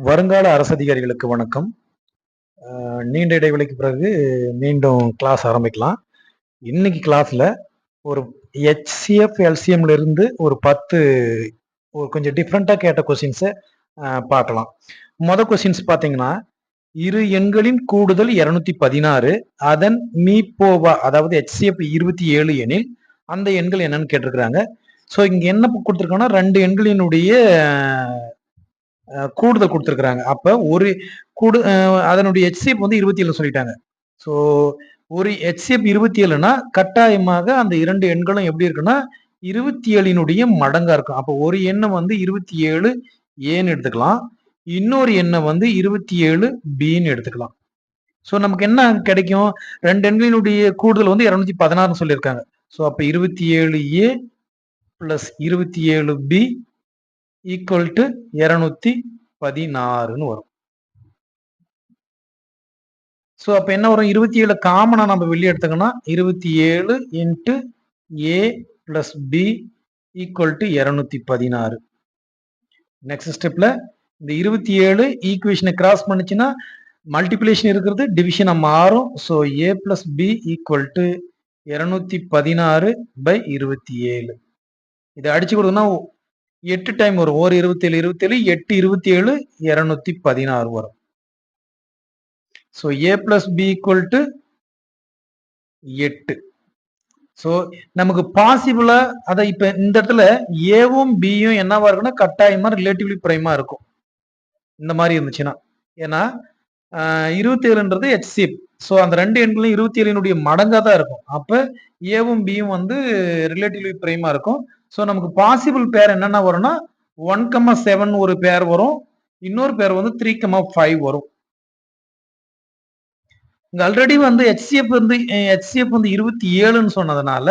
வருங்கால அரசு அதிகாரிகளுக்கு வணக்கம். நீண்ட இடைவெளிக்கு பிறகு மீண்டும் கிளாஸ் ஆரம்பிக்கலாம். இன்னைக்கு கிளாஸ்ல ஒரு ஹெச்சிஎஃப் எல்சிஎம்ல இருந்து ஒரு பத்து ஒரு கொஞ்சம் டிஃப்ரெண்டா கேட்ட கொஸ்டின்ஸை பார்க்கலாம். மொதல் கொஸ்டின்ஸ் பார்த்தீங்கன்னா இரு எண்களின் கூடுதல் இருநூத்தி பதினாறு அதன் மீபோவா அதாவது ஹெச்சிஎஃப் இருபத்தி ஏழு எனில் அந்த எண்கள் என்னன்னு கேட்டிருக்கிறாங்க. ஸோ இங்க என்ன கொடுத்துருக்கோம்னா ரெண்டு எண்களினுடைய கூடுதல் கொடுத்துருக்குறாங்க. அப்போ ஒரு கூடு அதனுடைய ஹெச்சிஎஃப் வந்து இருபத்தி ஏழு சொல்லிட்டாங்க. ஸோ ஒரு ஹெச்சிஎஃப் இருபத்தி ஏழுனா கட்டாயமாக அந்த இரண்டு எண்களும் எப்படி இருக்குன்னா இருபத்தி ஏழினுடைய மடங்கா இருக்கும். அப்போ ஒரு எண்ணை வந்து இருபத்தி ஏழு ஏன்னு எடுத்துக்கலாம். இன்னொரு எண்ணை வந்து இருபத்தி ஏழு பின்னு எடுத்துக்கலாம். ஸோ நமக்கு என்ன கிடைக்கும்? ரெண்டு எண்களினுடைய கூடுதல் வந்து இரநூத்தி பதினாறுன்னு சொல்லியிருக்காங்க. ஸோ அப்போ இருபத்தி ஏழு ஏ பிளஸ் இருபத்தி ஏழு பி ஈக்குவல் டு இரநூத்தி பதினாறுன்னு வரும். ஸோ அப்போ என்ன வரும்? இருபத்தி ஏழு காமனாக நம்ம வெளியே எடுத்துக்கணும் இருபத்தி ஏழு into A plus B equal to இரநூத்தி பதினாறு. நெக்ஸ்ட் ஸ்டெப்பில் இந்த இருபத்தி ஏழு ஈக்குவேஷனை கிராஸ் பண்ணுச்சுன்னா மல்டிப்ளிகேஷன் இருக்கிறது டிவிஷனை மாறும். So A plus B equal to இரநூத்தி பதினாறு பை இருபத்தி ஏழு. இதை அடிச்சு கொடுத்தோம்னா எட்டு டைம் வரும். ஓர் இருபத்தேழு இருபத்தேழு எட்டு இருபத்தி ஏழு இரநூத்தி பதினாறு வரும். So A plus B equal to எட்டு. ஸோ நமக்கு பாசிபிளா அதை இப்ப இந்த இடத்துல ஏவும் பியும் என்னவா இருக்குன்னா கட்டாயமா ரிலேட்டிவ்லி பிரைமா இருக்கும். இந்த மாதிரி இருந்துச்சுன்னா. ஏன்னா இருபத்தி ஏழுன்றது ஹெச்சிஎஃப் ஸோ அந்த ரெண்டு எண்களும் இருபத்தி ஏழினுடைய மடங்கா தான் இருக்கும் அப்ப ஏவும் பியும் வந்து ரிலேட்டிவ்லி பிரைமா இருக்கும். ஸோ நமக்கு பாசிபிள் பேர் என்னென்ன வரும்னா ஒன் கம்மா செவன் ஒரு பேர் வரும். இன்னொரு பேர் வந்து த்ரீ கம்மா ஃபைவ் வரும். இங்க ஆல்ரெடி வந்து ஹெச்சிஎஃப் வந்து ஹெச்சிஎஃப் வந்து இருபத்தி ஏழுன்னு சொன்னதுனால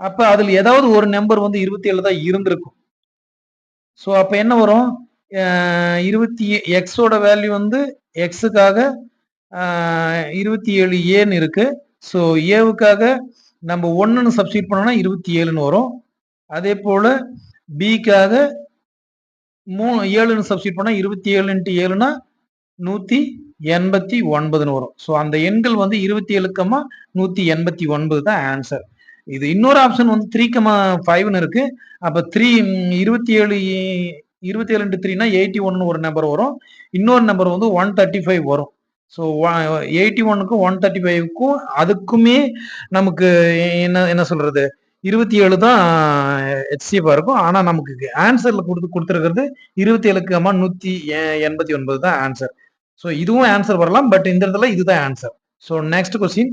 அப்ப அதில் ஏதாவது ஒரு நம்பர் வந்து இருபத்தி ஏழு தான் இருந்திருக்கும். ஸோ அப்ப என்ன வரும்? இருபத்தி எக்ஸோட வேல்யூ வந்து எக்ஸுக்காக இருபத்தி ஏழு ஏன்னு இருக்கு. ஸோ ஏவுக்காக நம்ம ஒன்றுன்னு சப்ஸ்டியூட் பண்ணோம்னா இருபத்தி ஏழுன்னு வரும். அதே போல் பிக்காக மூணு ஏழுன்னு சப்ஸ்டியூட் பண்ணால் இருபத்தி ஏழு இன்ட்டு ஏழுனா நூற்றி எண்பத்தி ஒன்பதுன்னு வரும். ஸோ அந்த எண்கள் வந்து இருபத்தி ஏழுக்கமா நூற்றி எண்பத்தி ஒன்பது தான் ஆன்சர் இது இன்னொரு ஆப்ஷன் வந்து த்ரீ கமா ஃபைவ்னு இருக்கு. அப்போ த்ரீ இருபத்தி ஏழு இருபத்தி ஏழு இன்ட்டு த்ரீனா எயிட்டி ஒன்னு ஒரு நம்பர் வரும். இன்னொரு நம்பர் வந்து ஒன் தேர்ட்டி ஃபைவ் வரும். ஸோ எயிட்டி ஒனுக்கும் ஒன் தேர்ட்டி ஃபைவ்க்கும் அதுக்குமே நமக்கு என்ன என்ன சொல்றது? இருபத்தி ஏழு தான் ஹெச்சிஎஃபாக இருக்கும். ஆனால் நமக்கு ஆன்சரில் கொடுத்து கொடுத்துருக்கிறது இருபத்தி ஏழுக்கு அம்மா நூற்றி எண்பத்தி ஒன்பது தான் ஆன்சர் ஸோ இதுவும் ஆன்சர் வரலாம். பட் இந்த இடத்துல இதுதான் ஆன்சர் ஸோ நெக்ஸ்ட் கொஸ்டின்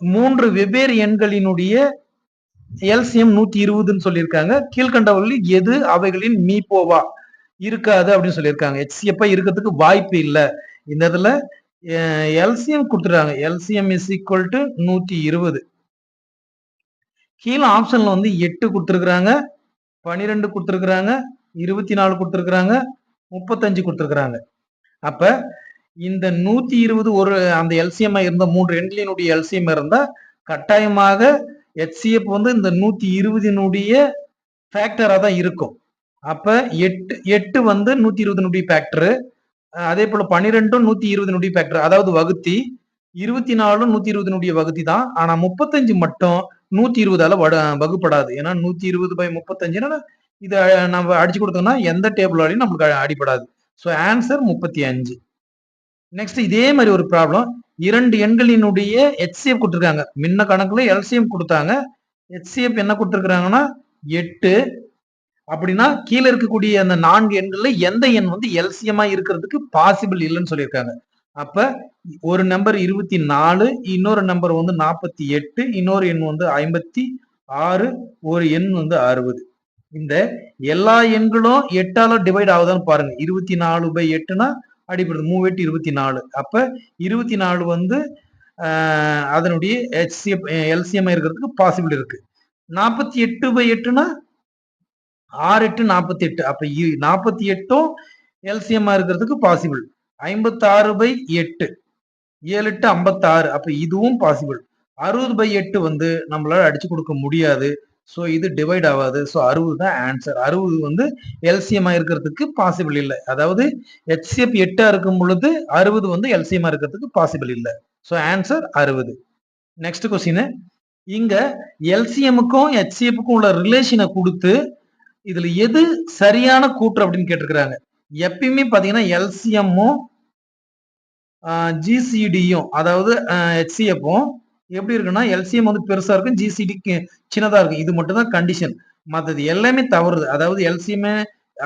மூன்று வெவ்வேறு எண்களினுடைய எல்சிஎம் நூத்தி இருபதுன்னு சொல்லியிருக்காங்க. கீழ்கண்டவர்களில் எது அவைகளின் மீப்போவா இருக்காது அப்படின்னு சொல்லியிருக்காங்க. ஹெச்சிஎஃப் இருக்கிறதுக்கு வாய்ப்பு இல்லை. இந்த இதுல எல்சிஎம் கொடுத்துருக்காங்க எல்சிஎம் இஸ் ஈக்குவல் டு நூத்தி இருபது. கீழே ஆப்ஷன்ல வந்து எட்டு கொடுத்துருக்குறாங்க பனிரெண்டு கொடுத்துருக்குறாங்க இருபத்தி நாலு கொடுத்துருக்குறாங்க முப்பத்தஞ்சு கொடுத்துருக்குறாங்க. அப்ப இந்த நூத்தி இருபது ஒரு அந்த எல்சிஎம் இருந்த மூன்று ரெண்டுலினுடைய எல்சிஎம் இருந்தா கட்டாயமாக ஹெச்சிஎஃப் வந்து இந்த நூத்தி இருபதினுடைய ஃபேக்டரா தான் இருக்கும். அப்ப எட்டு எட்டு வந்து நூத்தி இருபதினுடைய ஃபேக்டரு அதே போல பன்னிரெண்டும் நூத்தி இருபதுனுடைய ஃபேக்டர் அதாவது வகுத்தி இருபத்தி நாலும் நூத்தி இருபதுனுடைய வகுத்தி தான் ஆனா முப்பத்தஞ்சு மட்டும் நூத்தி இருபதால வட வகுப்படாது. ஏன்னா நூத்தி இருபது பை முப்பத்தஞ்சுன்னா இதை நம்ம அடிச்சு கொடுத்தோம்னா எந்த டேபிளாலையும் நம்மளுக்கு அடிப்படாது ஸோ ஆன்சர் முப்பத்தி அஞ்சு நெக்ஸ்ட் இதே மாதிரி ஒரு ப்ராப்ளம் இரண்டு எண்களினுடைய ஹெச்சிஎஃப் கொடுத்துருக்காங்க. முன்ன கணக்குல எல்சிஎம் கொடுத்தாங்க. ஹெச்சிஎஃப் என்ன கொடுத்துருக்காங்கன்னா எட்டு அப்படின்னா கீழே இருக்கக்கூடிய அந்த நான்கு எண்கள்ல எந்த எண் வந்து எல்சியமா இருக்கிறதுக்கு பாசிபிள் இல்லைன்னு சொல்லியிருக்காங்க. அப்ப ஒரு நம்பர் இருபத்தி நாலு இன்னொரு நம்பர் வந்து நாற்பத்தி எட்டு இன்னொரு எண் வந்து ஐம்பத்தி ஆறு ஒரு எண் வந்து அறுபது. இந்த எல்லா எண்களும் எட்டால டிவைட் ஆகுதான்னு பாருங்க. இருபத்தி நாலு பை எட்டுனா அடிப்படுது மூவெட்டு எட்டு இருபத்தி நாலு. அப்ப இருபத்தி நாலு வந்து அதனுடைய எல்சிஎம் எல்சிஎம் இருக்கிறதுக்கு பாசிபிள் இருக்கு. நாற்பத்தி எட்டு பை எட்டுனா ஆறு எட்டு நாற்பத்தி எட்டு. அப்ப நாற்பத்தி எட்டும் எல்சிஎம்மா இருக்கிறதுக்கு பாசிபிள் ஐம்பத்தாறு பை எட்டு. ஏழு எட்டு ஐம்பத்தாறு. அப்ப இதுவும் பாசிபிள் அறுபது பை எட்டு வந்து நம்மளால அடிச்சு கொடுக்க முடியாது. ஸோ இது டிவைட் ஆகாது. ஸோ அறுபது தான் ஆன்சர் அறுபது வந்து எல்சிஎம் இருக்கிறதுக்கு பாசிபிள் இல்லை. அதாவது ஹெச்சிஎஃப் எட்டா இருக்கும் பொழுது அறுபது வந்து எல்சிஎம் இருக்கிறதுக்கு பாசிபிள் இல்லை. ஸோ ஆன்சர் அறுபது. நெக்ஸ்ட் கொஸ்டின் இங்க எல்சிஎம்முக்கும் ஹெச்சிஎஃப்க்கும் உள்ள ரிலேஷனை கொடுத்து இதுல எது சரியான கூற்று அப்படின்னு கேட்டிருக்கிறாங்க எப்பயுமே பாத்தீங்கன்னா எல்சிஎம்மும் ஜிசிடியும் அதாவது ஹெச்சிஎஃப்பும் எப்படி இருக்குன்னா எல்சிஎம் வந்து பெருசா இருக்கும் ஜிசிடி சின்னதா இருக்கும். இது மட்டும் தான் கண்டிஷன் மற்றது எல்லாமே தவறுது. அதாவது எல்சிஎம்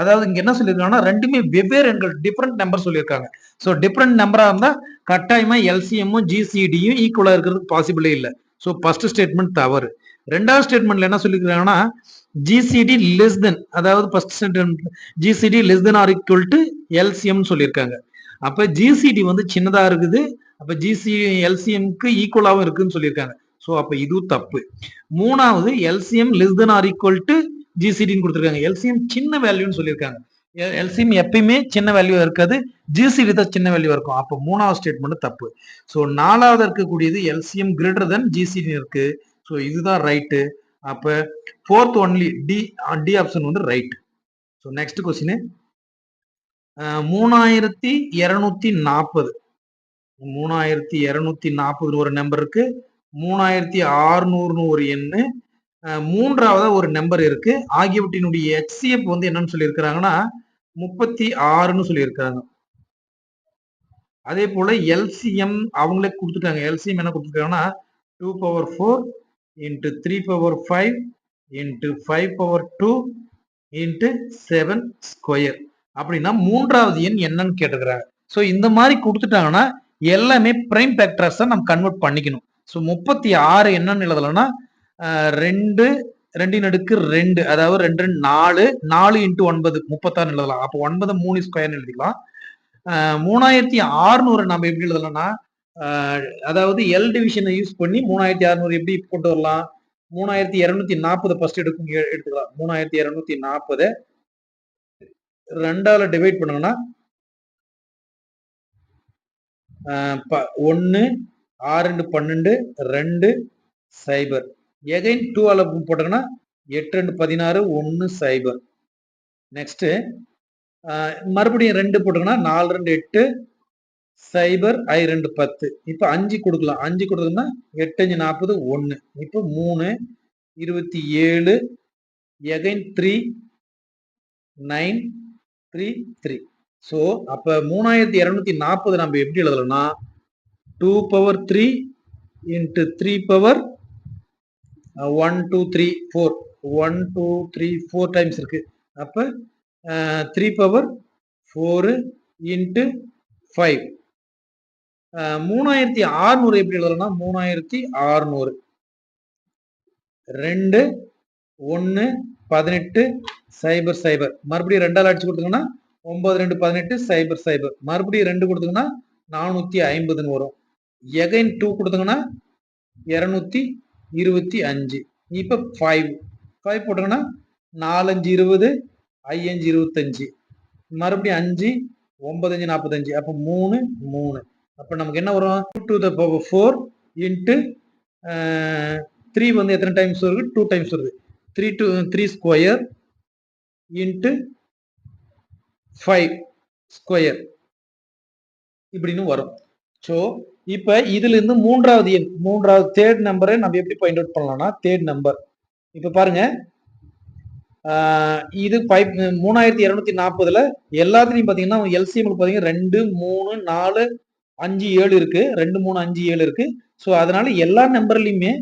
அதாவது இங்க என்ன சொல்லியிருக்காங்கன்னா ரெண்டுமே வெவ்வேறு எண்கள் டிஃப்ரெண்ட் நம்பர் சொல்லியிருக்காங்க. ஸோ டிஃப்ரெண்ட் நம்பரா இருந்தா கட்டாயமா எல்சிஎம்மும் ஜிசிடியும் ஈக்குவலா இருக்கிறது பாசிபிளே இல்லை. ஸோ ஃபர்ஸ்ட் ஸ்டேட்மெண்ட் தவறு. ரெண்டாவது ஸ்டேட்மெண்ட்ல என்ன சொல்லியிருக்காங்கன்னா ஜிசிடி லெஸ் தென் அதாவது first statement GCD less than or equal to LCM சொல்லியிருக்காங்க. அப்போ ஜிசிடி வந்து சின்னதாக இருக்குது. அப்போ ஜிசி எல்சிஎம்க்கு ஈக்குவலாகவும் இருக்குன்னு சொல்லியிருக்காங்க. ஸோ அப்போ இதுவும் தப்பு. மூணாவது LCM less than or equal to ஜிசிடின்னு கொடுத்துருக்காங்க. எல்சிஎம் சின்ன வேல்யூன்னு சொல்லியிருக்காங்க. எல்சிஎம் எப்பயுமே சின்ன வேல்யூ இருக்காது. ஜிசிடி தான் சின்ன வேல்யூ இருக்கும். அப்போ மூணாவது ஸ்டேட்மெண்ட் தப்பு. ஸோ நாலாவது இருக்கக்கூடியது எல்சிஎம் கிரேட்டர் தென் ஜிசிடி இருக்கு. ஸோ இதுதான் ரைட்டு அப்போ fourth only D D option வந்து ரைட் ஸோ நெக்ஸ்ட் கொஸ்டின் மூணாயிரத்தி இரநூத்தி நாற்பது. மூணாயிரத்தி இரநூத்தி நாற்பது ஒரு நம்பர் இருக்கு. மூணாயிரத்தி ஆறுநூறுன்னு ஒரு எண்ணு மூன்றாவதா ஒரு நம்பர் இருக்கு. ஆகியவற்றினுடைய ஹெச்சிஎஃப் வந்து என்னன்னு சொல்லியிருக்கிறாங்கன்னா முப்பத்தி ஆறுன்னு சொல்லியிருக்காங்க அதே போல எல்சிஎம் அவங்களே கொடுத்துட்டாங்க. எல்சிஎம் என்ன கொடுத்துருக்காங்கன்னா two power four into three power five into five power two into seven square அப்படின்னா மூன்றாவது எண் என்னன்னு கேட்டுக்கிறாங்க. ஸோ இந்த மாதிரி கொடுத்துட்டாங்கன்னா எல்லாமே பிரைம் ஃபேக்டர்ஸை நம்ம கன்வெர்ட் பண்ணிக்கணும். ஸோ முப்பத்தி ஆறு என்னன்னு எழுதலைன்னா ரெண்டு ரெண்டின் அடுக்கு ரெண்டு அதாவது ரெண்டு ரெண்டு நாலு நாலு இன்ட்டு ஒன்பது முப்பத்தாறு எழுதலாம். அப்போ ஒன்பது மூணு ஸ்கொயர்னு எழுதிக்கலாம். மூணாயிரத்தி ஆறுநூறு நம்ம எப்படி எழுதலாம்னா அதாவது எல் டிவிஷனை யூஸ் பண்ணி மூணாயிரத்தி அறுநூறு எப்படி கொண்டு வரலாம்? மூணாயிரத்தி இரநூத்தி நாற்பது ஃபர்ஸ்ட் எடுக்கும் எடுத்துக்கலாம். மூணாயிரத்தி இரநூத்தி நாற்பது. ரெண்டால டிவைட் பண்ணுங்கன்னா ஒன்று ஆறு ரெண்டு பன்னெண்டு ரெண்டு சைபர் எகைன் டூ அளவு போட்டாங்கன்னா எட்டு ரெண்டு பதினாறு ஒன்று சைபர் நெக்ஸ்ட்டு மறுபடியும் ரெண்டு போட்டோங்கன்னா நாலு ரெண்டு எட்டு சைபர் ஐ ரெண்டு பத்து. இப்போ அஞ்சு கொடுக்கலாம். அஞ்சு கொடுத்தோம்னா எட்டு அஞ்சு நாற்பது ஒன்று இப்போ மூணு இருபத்தி ஏழு again three nine three three so அப்போ மூணாயிரத்தி இரநூத்தி நாற்பது நம்ம எப்படி எழுதலாம்னா two power three into three power one two three four one two three four times இருக்கு. அப்போ three power four into five மூணாயிரத்தி ஆறுநூறு எப்படி எழுதலாம்னா மூணாயிரத்தி ஆறுநூறு. ரெண்டு ஒன்று பதினெட்டு சைபர் சைபர். மறுபடியும் ரெண்டால் அடிச்சு கொடுத்தீங்கன்னா ஒன்பது ரெண்டு பதினெட்டு சைபர் சைபர். மறுபடியும் ரெண்டு கொடுத்தீங்கன்னா நானூற்றி ஐம்பதுன்னு வரும். எகைன் டூ கொடுத்தீங்கன்னா இரநூத்தி இருபத்தி அஞ்சு. இப்போ ஃபைவ் ஃபைவ் போட்டோங்கன்னா நாலஞ்சு இருபது ஐயஞ்சு இருபத்தஞ்சு. மறுபடியும் அஞ்சு ஒன்பதஞ்சு நாற்பத்தஞ்சு அப்போ மூணு மூணு. அப்போ நமக்கு என்ன வரும்? Two to the power four into three வந்து எத்தனை டைம்ஸ் வருது? டூ டைம்ஸ் வருது. Three two three square into five square இப்படின்னு வரும். ஸோ இப்போ இதுலேருந்து மூன்றாவது எண் மூன்றாவது தேர்ட் நம்பரை நம்ம எப்படி பாயிண்ட் அவுட் பண்ணலாம்னா தேர்ட் நம்பர் இப்போ பாருங்க. இது ஃபைவ் மூணாயிரத்தி இரநூத்தி நாற்பதுல எல்லாத்துலையும் பார்த்தீங்கன்னா எல்சிஎம்ல பார்த்தீங்கன்னா ரெண்டு மூணு நாலு அஞ்சு ஏழு இருக்கு. ரெண்டு மூணு அஞ்சு ஏழு இருக்கு. ஸோ அதனால எல்லா நம்பர்லையுமே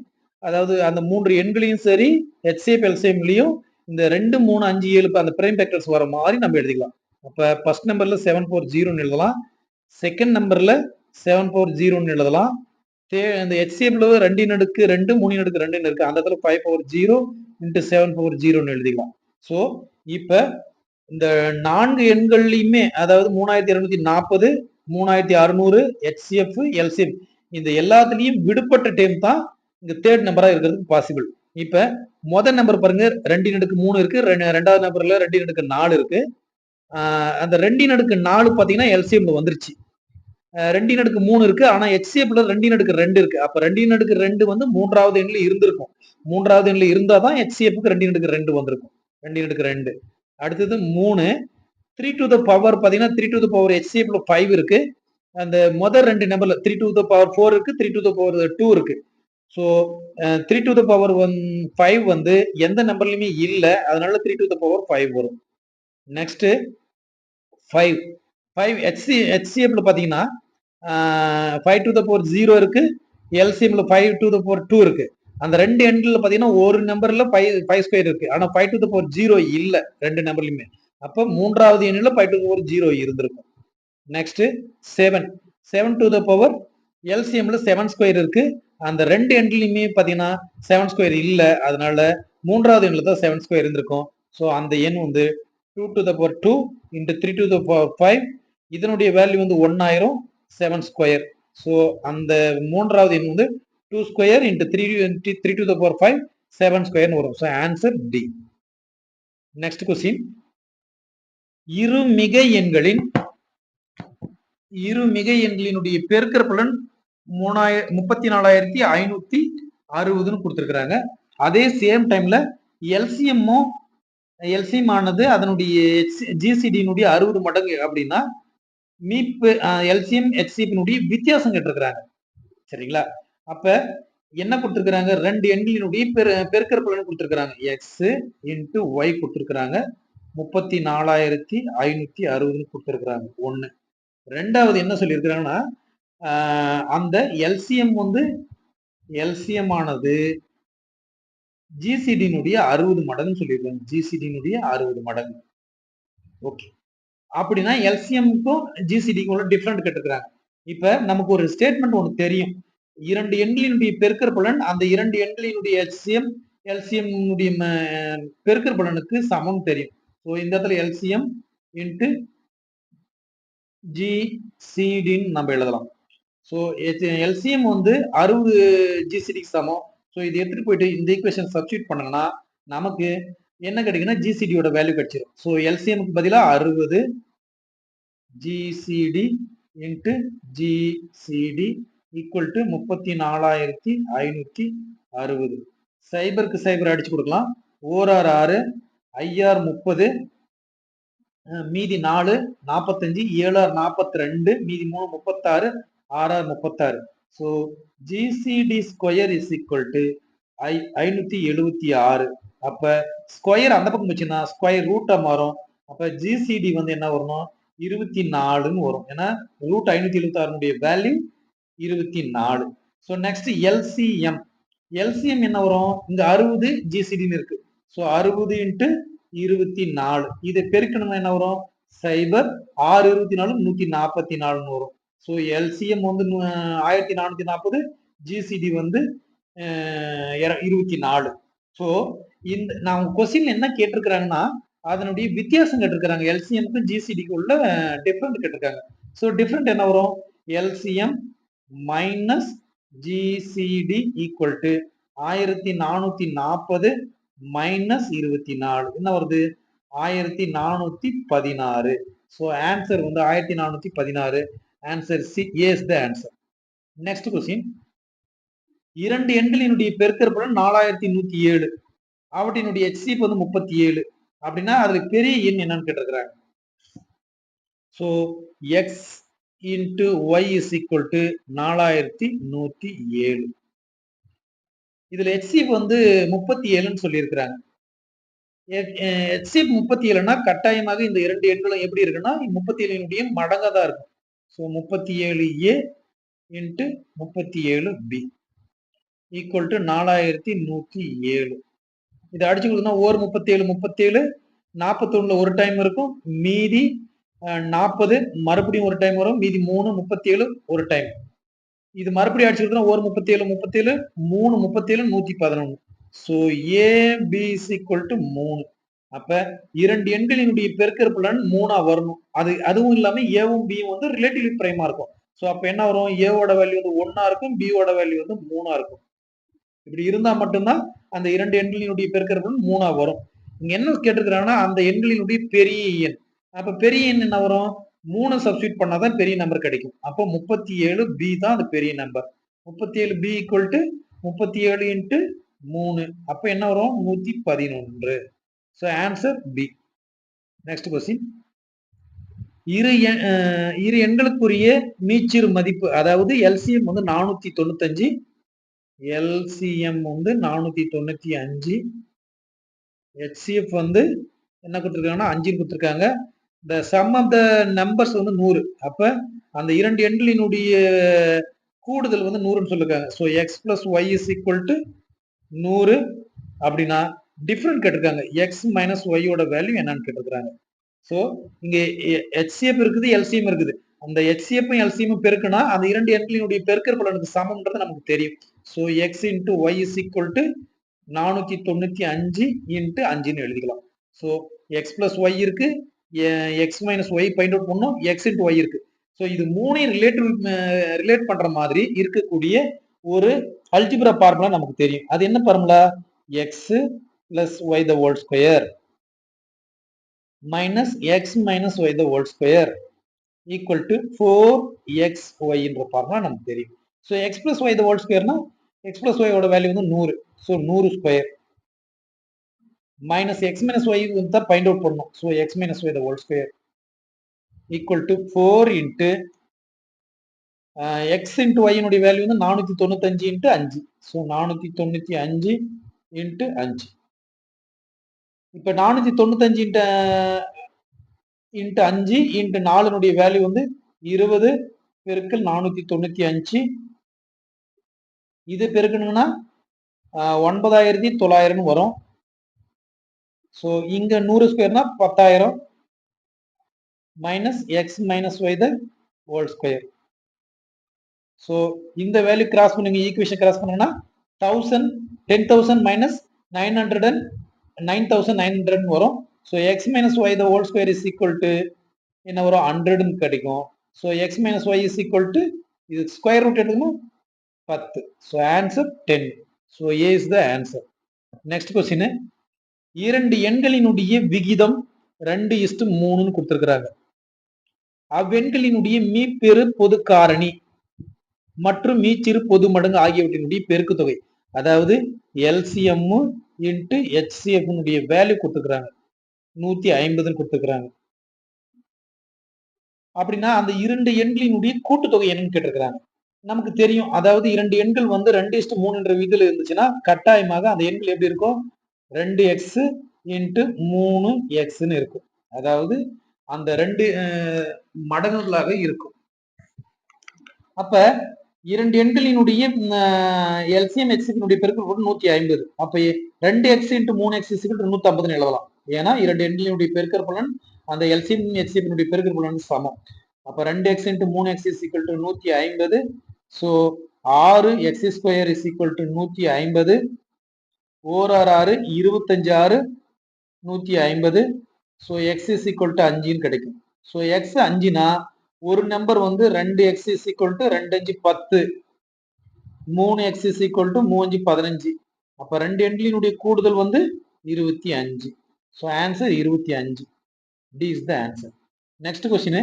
அதாவது அந்த மூன்று எண்களையும் சரி ஹெச்சிஎஃப் எல்சிஎம்லையும் இந்த ரெண்டு மூணு அஞ்சு ஏழு அந்த பிரைம் ஃபேக்டர்ஸ் வர மாதிரி நம்ம எழுதிக்கலாம். அப்போ ஃபர்ஸ்ட் நம்பர்ல செவன் ஃபோர் ஜீரோன்னு எழுதலாம். செகண்ட் நம்பர்ல செவன் ஃபோர் ஜீரோன்னு எழுதலாம். தே இந்த ஹெச்சிஎஃப்ல ரெண்டின் நடுக்கு ரெண்டு மூணு நடுக்கு ரெண்டுன்னு இருக்கு. அந்த இடத்துல five four zero into seven four ஜீரோன்னு எழுதிக்கலாம். ஸோ இப்போ இந்த நான்கு எண்கள்லையுமே அதாவது மூணாயிரத்தி இரநூத்தி நாற்பது மூணாயிரத்தி அறுநூறு ஹெச்சிஎஃப் எல்சிஎஃப் இந்த எல்லாத்துலேயும் விடுபட்ட டைம் தான் இந்த தேர்ட் நம்பராக இருக்கிறதுக்கு பாசிபிள் இப்போ முதல் நம்பர் பாருங்க ரெண்டு அடுக்கு மூணு இருக்கு ரெண்டாவது நம்பர்ல ரெண்டின் அடுக்கு நாலு இருக்கு. அந்த ரெண்டின் அடுக்கு நாலு பார்த்தீங்கன்னா எல்சிஎம்ல வந்துருச்சு. ரெண்டு அடுக்கு மூணு இருக்கு ஆனா ஹெச்சிஎஃப்ல ரெண்டு அடுக்கு ரெண்டு இருக்கு. அப்ப ரெண்டு அடுக்கு ரெண்டு வந்து மூன்றாவது எண்ணில் இருந்திருக்கும். மூன்றாவது எண்ணில் இருந்தால் தான் ஹெச்சிஎஃப்க்கு ரெண்டு நடுக்கு ரெண்டு வந்திருக்கும். ரெண்டு நடுக்கு ரெண்டு. அடுத்தது மூணு த்ரீ டு த பவர் பார்த்தீங்கன்னா த்ரீ டு த பவர் ஹெச்சிஎஃப்ல ஃபைவ் இருக்கு. அந்த முதல் ரெண்டு நம்பர்ல three to the power four இருக்கு three to the power two இருக்கு. So three to the power one five வந்து எந்த நம்பர்லையுமே இல்லை. அதனால three to the power five வரும். நெக்ஸ்ட் ஃபைவ் ஃபைவ் ஹெச்சி ஹெச்சிஎஃப்ல பார்த்தீங்கன்னா five to the power zero இருக்கு. எல்சிஎம்ல five to the power two இருக்கு. அந்த ரெண்டு எண்ட்ல பார்த்தீங்கன்னா ஒரு நம்பர்ல ஃபைவ் ஃபைவ் ஸ்கொயர் இருக்கு. ஆனால் five to the power zero இல்லை ரெண்டு நம்பர்லையுமே அப்போ மூன்றாவது எண்ணில் ஃபைவ் டு பவர் ஜீரோ இருந்திருக்கும் next seven seven to the power எல்சிஎம்ல seven square இருக்கு. அந்த ரெண்டு எண்ட்லையுமே பார்த்தீங்கன்னா செவன் ஸ்கொயர் இல்லை. அதனால மூன்றாவது எண்ணில் தான் செவன் ஸ்கொயர் இருந்திருக்கும். ஸோ அந்த எண் வந்து two to the power two into three to the power five இதனுடைய வேல்யூ வந்து ஒன்னாயிரம் செவன் ஸ்கொயர் ஸோ அந்த மூன்றாவது எண் வந்து two square into three three to the power five seven ஸ்கொயர்னு வரும். So answer D next question இரு மிகை எண்களின் இரு மிகை எண்களினுடைய பெருக்கற் பலன் மூணாயிரம் முப்பத்தி நாலாயிரத்தி ஐநூத்தி அறுபதுன்னு கொடுத்துருக்குறாங்க. அதே சேம் டைம்ல எல்சிஎம்மும் எல்சிஎம் ஆனது அதனுடைய ஜிசிடியினுடைய அறுபது மடங்கு அப்படின்னா மீப்பு எல்சிஎம் ஹெச்சிஎம்னுடைய வித்தியாசம் கேட்டிருக்கிறாங்க. சரிங்களா? அப்ப என்ன கொடுத்துருக்குறாங்க? ரெண்டு எண்களினுடைய பெரு பெருக்கற் பலன் கொடுத்துருக்குறாங்க. எக்ஸ் இன்ட்டு ஒய் கொடுத்துருக்குறாங்க. முப்பத்தி நாலாயிரத்தி ஐநூத்தி அறுபதுன்னு கொடுத்துருக்குறாங்க. ஒண்ணு. ரெண்டாவது என்ன சொல்லியிருக்கிறாங்கன்னா அந்த எல்சிஎம் வந்து எல்சிஎம் ஆனது ஜிசிடினுடைய அறுபது மடங்கு சொல்லியிருக்காங்க. ஜிசிடினுடைய அறுபது மடங்கு. ஓகே. அப்படின்னா எல்சிஎம்க்கும் ஜிசிடிக்கும் உள்ள டிஃப்ரெண்ட் கேட்டுக்கிறாங்க. இப்ப நமக்கு ஒரு ஸ்டேட்மெண்ட் ஒன்று தெரியும். இரண்டு எண்களினுடைய பெருக்கர் பலன் அந்த இரண்டு எண்களினுடைய எல்சிஎம் எல்சிஎம் பெருக்கர் பலனுக்கு சமம் தெரியும். ஸோ இந்த இடத்துல எல்சிஎம் இன்ட்டு ஜிசிடின்னு நம்ம எழுதலாம். ஸோ எல்சிஎம் வந்து அறுபது ஜிசிடிக்கு சமம். ஸோ இது எடுத்துட்டு போயிட்டு இந்த ஈக்குவேஷன் சப்ஸ்டியூட் பண்ணோம்னா நமக்கு என்ன கிடைக்குன்னா ஜிசிடியோட வேல்யூ கிடைச்சிடும் ஸோ எல்சிஎம்க்கு பதிலாக அறுபது GCD into GCD equal to முப்பத்தி நாலாயிரத்தி ஐநூற்றி அறுபது. சைபருக்கு சைபர் அடிச்சு கொடுக்கலாம். ஓர் ஆறு ஆறு ஐஆர் முப்பது மீதி நாலு நாற்பத்தஞ்சு ஏழார் நாற்பத்தி ரெண்டு மீதி மூணு முப்பத்தாறு ஆறார் முப்பத்தாறு. So GCD square is equal to ஐ ஐநூற்றி எழுபத்தி ஆறு. அப்போ ஸ்கொயர் அந்த பக்கம் வச்சுன்னா ஸ்கொயர் ரூட்டாக மாறும். அப்போ ஜிசிடி வந்து என்ன வரணும்? இருபத்தி நாலுன்னு வரும். ஏன்னா ரூட் ஐநூற்றி எழுபத்தாறுனுடைய வேல்யூ இருபத்தி நாலு. ஸோ நெக்ஸ்ட் எல்சிஎம் எல்சிஎம் என்ன வரும்? இங்கே அறுபது ஜிசிடின்னு இருக்கு. ஸோ அறுபது இன்ட்டு இருபத்தி நாலு. இதை பெருக்கணும்னா என்ன வரும்? சைபர் ஆறு இருபத்தி நாலு நூத்தி நாற்பத்தி நாலுன்னு வரும். ஸோ எல்சிஎம் வந்து ஆயிரத்தி நானூத்தி நாற்பது ஜிசிடி வந்து இருபத்தி நாலு. ஸோ இந்த நான் கொஸ்டின் என்ன கேட்டிருக்கிறாங்கன்னா அதனுடைய வித்தியாசம் கேட்டிருக்கிறாங்க. எல்சிஎம்க்கும் ஜிசிடிக்கு உள்ள டிஃப்ரெண்ட் கேட்டிருக்காங்க. ஸோ டிஃப்ரெண்ட் என்ன வரும்? LCM minus GCD equal to ஆயிரத்தி நானூத்தி நாற்பது மைனஸ் இருபத்தி நாலு என்ன வருது? ஆயிரத்தி நானூத்தி பதினாறு. ஸோ ஆன்சர் வந்து ஆயிரத்தி நானூத்தி பதினாறு answer C as the answer next question இரண்டு எண்களினுடைய பெருக்கற்பலன் நாலாயிரத்தி நூத்தி ஏழு. அவற்றினுடைய எச்சிப் வந்து முப்பத்தி ஏழு. அப்படின்னா அதுல பெரிய எண் என்னன்னு கேட்டிருக்கிறாங்க. So X into Y is equal to நாலாயிரத்தி நூத்தி ஏழு. இதுல ஹெச்சிஎஃப் வந்து முப்பத்தி ஏழுன்னு சொல்லியிருக்கிறாங்க ஹெச்சிஎஃப் முப்பத்தி ஏழுனா கட்டாயமாக இந்த இரண்டு எண்களும் எப்படி இருக்குன்னா முப்பத்தி ஏழினுடைய மடங்கா தான் இருக்கும். ஸோ முப்பத்தி ஏழு ஏ இன்ட்டு முப்பத்தி ஏழு பி ஈக்குவல் டு நாலாயிரத்தி நூற்றி ஏழு. இதை அடிச்சு கொடுத்தோம்னா ஓர் முப்பத்தி ஏழு முப்பத்தி ஏழு நாற்பத்தொன்னுல ஒரு டைம் இருக்கும். மீதி நாற்பது மறுபடியும் ஒரு டைம் வரும். மீதி மூணு முப்பத்தி ஏழு ஒரு டைம் இது மறுபடியும் அடிச்சுக்கிட்டோம் ஒரு முப்பத்தி ஏழு முப்பத்தி ஏழு மூணு முப்பத்தி ஏழு நூத்தி பதினொன்று so A B equal to மூணு. அப்ப இரண்டு எண்களினுடைய பெருக்கற் பலன் மூணா வரணும். அது அதுவும் இல்லாம ஏவும் பியும் வந்து ரிலேட்டிவ்லி பிரைமா இருக்கும். ஸோ அப்ப என்ன வரும்? ஏவோட வேல்யூ வந்து ஒன்னா இருக்கும் பியோட வேல்யூ வந்து மூணா இருக்கும். இப்படி இருந்தா மட்டும்தான் அந்த இரண்டு எண்களினுடைய பெருக்கற் பலன் மூணா வரும். இங்க என்ன கேட்டிருக்கிறாங்கன்னா அந்த எண்களினுடைய பெரிய எண். அப்ப பெரிய எண் என்ன வரும்? மூணு சப்ஸ்டியூட் பண்ணாதான் பெரிய நம்பர் கிடைக்கும். அப்போ முப்பத்தி ஏழு பி தான் அது பெரிய நம்பர் முப்பத்தி ஏழு பி ஈக்குவல் டு முப்பத்தி ஏழு இன்ட்டு மூணு. அப்போ என்ன வரும்? நூற்றி பதினொன்று. So answer B next question இரு எண் இரு எண்களுக்குரிய மீச்சிறு மதிப்பு அதாவது எல்சிஎம் வந்து நானூற்றி தொண்ணூத்தஞ்சு எல்சிஎம் வந்து நானூற்றி தொண்ணூற்றி அஞ்சு ஹெச்சிஎஃப் வந்து என்ன கொடுத்துருக்காங்கன்னா அஞ்சு கொடுத்துருக்காங்க. இந்த சம் ஆஃப் த நம்பர்ஸ் வந்து நூறு. அப்ப அந்த இரண்டு எண்களினுடைய கூடுதல் வந்து நூறுன்னு சொல்லிருக்காங்க so X plus Y is equal to நூறு அப்படின்னா டிஃப்ரெண்ட் கேட்டிருக்காங்க. எக்ஸ் மைனஸ் ஒய்யோட வேல்யூ என்னன்னு கேட்டிருக்காங்க ஸோ இங்கே ஹெச்சிஎஃப் இருக்குது எல்சிஎம் இருக்குது. அந்த ஹெச்சிஎஃப்பும் எல்சிஎம் பெருக்குனா அந்த இரண்டு எண்களினுடைய பெருக்கல் பலனுக்கு சமம்ன்றது நமக்கு தெரியும். So X into Y is equal to நானூற்றி தொண்ணூற்றி அஞ்சு இன்ட்டு அஞ்சுன்னு எழுதிக்கலாம். ஸோ எக்ஸ் பிளஸ் ஒய் இருக்கு X minus Y find out பண்ணோம் எக்ஸ் இன்ட் ஒய் இருக்கு. ஸோ இது மூணையும் ரிலேட்டிவ் ரிலேட் பண்ற மாதிரி இருக்கக்கூடிய ஒரு அல்ஜிபிரா பார்முலா நமக்கு தெரியும். அது என்ன formula X plus Y the whole square minus X minus Y the whole square equal to four X ஒய்ன்ற formula நமக்கு தெரியும். So X plus Y the whole ஸ்கொயர்னா X plus ஒயோட வேல்யூ வந்து நூறு. ஸோ நூறு square minus X minus Y தான் find out பண்ணணும். So X minus Y the whole square equal to four into X into ஒய்னுடைய value வந்து நானூற்றி தொண்ணூத்தஞ்சு into அஞ்சு. ஸோ நானூற்றி தொண்ணூற்றி அஞ்சு இன்ட்டு அஞ்சு. இப்போ நானூற்றி தொண்ணூத்தஞ்சு இன்ட்டு இன்ட்டு அஞ்சு இன்ட்டு நாலுனுடைய வேல்யூ வந்து இருபது பெருக்கல் நானூற்றி தொண்ணூற்றி அஞ்சு. இது பெருக்கணுங்கன்னா uh, ஒன்பதாயிரத்தி தொள்ளாயிரம்னு வரும். ஸோ இங்க நூறு ஸ்கொயர்னா பத்தாயிரம் minus X minus Y the whole square so இந்த வேல்யூ கிராஸ் பண்ணுங்க ஈக்குவேஷன் கிராஸ் பண்ணீங்கன்னா thousand ten thousand minus nine hundred and nine thousand nine ஹண்ட்ரட்னு வரும். So X minus Y the whole square is equal to என்ன வரும்? ஹண்ட்ரட்னு கிடைக்கும். So X minus Y is equal to இது square root எடுக்கணும்? பத்து. So answer ten so A is the answer next question இரண்டு எண்களினுடைய விகிதம் ரெண்டு இஸ்டு மூணுன்னு கொடுத்துருக்குறாங்க. அவ்வெண்களினுடைய மீப்பெரு பொது காரணி மற்றும் மீச்சிறு பொது மடங்கு ஆகியவற்றினுடைய பெருக்கு தொகை. அதாவது எல்சிஎம் இன்ட்டு ஹெச்சிஎஃப்னுடைய வேல்யூ கொடுத்துருக்குறாங்க. நூத்தி ஐம்பதுன்னு கொடுத்துருக்குறாங்க. அப்படின்னா அந்த இரண்டு எண்களினுடைய கூட்டுத்தொகை என்னன்னு கேட்டிருக்கிறாங்க. நமக்கு தெரியும். அதாவது இரண்டு எண்கள் வந்து ரெண்டு இஸ்டு மூணுன்ற விதியில் இருந்துச்சுன்னா கட்டாயமாக அந்த எண்கள் எப்படி இருக்கும்? ரெண்டு எக்ஸ் இன்ட்டு மூணு எக்ஸ்ன்னு இருக்கும். அதாவது அந்த ரெண்டு மடங்குகளாக இருக்கும். அப்ப இரண்டு எண்களினுடைய எல்சிஎம் எக்ஸினுடைய பெருக்கல் கூட நூத்தி ஐம்பது. அப்ப ரெண்டு எக்ஸ் இன்ட்டு மூணு எக்ஸ் நூத்தி ஐம்பதுன்னு எழுதலாம். ஏன்னா இரண்டு எண்களினுடைய பெருக்கல் பலன் அந்த எல்சிஎம் எக்ஸினுடைய பெருக்கல் பலன் சமம். அப்ப ரெண்டு எக்ஸ் இன்ட்டு மூணு எக்ஸ் இஸ் டு நூத்தி ஐம்பது. ஸோ ஆறு X square is equal to நூத்தி ஐம்பது. ஓர் ஆறு ஆறு இருபத்தஞ்சு ஆறு நூற்றி ஐம்பது so X is equal to அஞ்சுன்னு கிடைக்கும். ஸோ எக்ஸ் அஞ்சுனா ஒரு நம்பர் வந்து ரெண்டு எக்ஸ் இஸ் ஈக்குவல் டு ரெண்டு அஞ்சு பத்து. மூணு எக்ஸ் இஸ் ஈக்குவல் டு மூஞ்சு பதினஞ்சு. அப்போ ரெண்டு எண்களினுடைய கூடுதல் வந்து இருபத்தி அஞ்சு ஸோ ஆன்சர் இருபத்தி அஞ்சு D is the answer next question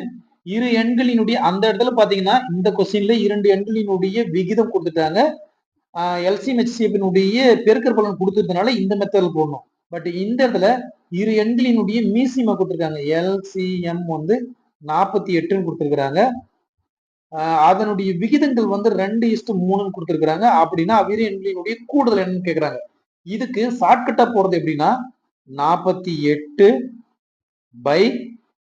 இரு எண்களினுடைய அந்த இடத்துல பார்த்தீங்கன்னா இந்த கொஸ்டின்ல இரண்டு எண்களினுடைய விகிதம் கொடுத்துட்டாங்க. எல்சிஎம் பெருக்கர் பலன் கொடுத்ததுனால இந்த மெத்தடில் போடணும். பட் இந்த இடத்துல இரு எண்களினுடைய மீசிமா கொடுத்துருக்காங்க. எல்சிஎம் வந்து நாற்பத்தி எட்டுன்னு கொடுத்துருக்குறாங்க. அதனுடைய விகிதங்கள் வந்து ரெண்டு இஸ்டு மூணுன்னு கொடுத்துருக்குறாங்க. அப்படின்னா இரு எண்களினுடைய கூடுதல் என்னன்னு கேட்குறாங்க இதுக்கு ஷார்ட்கட்டாக போகிறது எப்படின்னா நாற்பத்தி எட்டு பை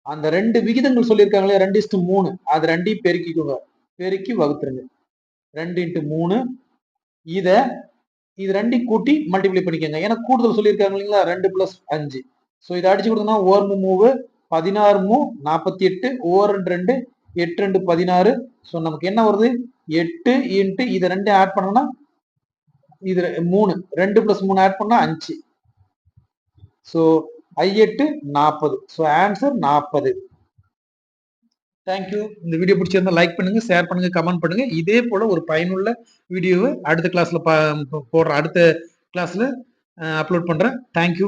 அந்த ரெண்டு விகிதங்கள் சொல்லியிருக்காங்களே ரெண்டு இஸ்டு மூணு. அது ரெண்டையும் பெருக்கிக்கோங்க. பெருக்கி வகுத்துருங்க. ரெண்டு இன்ட்டு மூணு. இத இது ரெண்டையும் கூட்டி மல்டிப்ளை பண்ணிக்கோங்க. ஏன்னா கூடுதல் சொல்லியிருக்காங்க இல்லைங்களா? ரெண்டு பிளஸ் அஞ்சு. ஸோ இதை அடிச்சு கொடுத்தோம்னா ஓர் மூவு பதினாறு மூ நாற்பத்தி எட்டு ஓர் ரெண்டு ரெண்டு எட்டு ரெண்டு பதினாறு. ஸோ நமக்கு என்ன வருது? எட்டு இன்ட்டு இதை ரெண்டு ஆட் பண்ணோம்னா இது மூணு. ரெண்டு பிளஸ் மூணு ஆட் பண்ணா அஞ்சு. ஸோ ஐ எட்டு நாற்பது ஸோ ஆன்சர் நாற்பது தேங்க்யூ இந்த வீடியோ பிடிச்சிருந்தா லைக் பண்ணுங்க ஷேர் பண்ணுங்க கமெண்ட் பண்ணுங்க. இதே போல ஒரு பயனுள்ள வீடியோவை அடுத்த கிளாஸ்ல போடுற அடுத்த கிளாஸ்ல அப்லோட் பண்றேன். தேங்க்யூ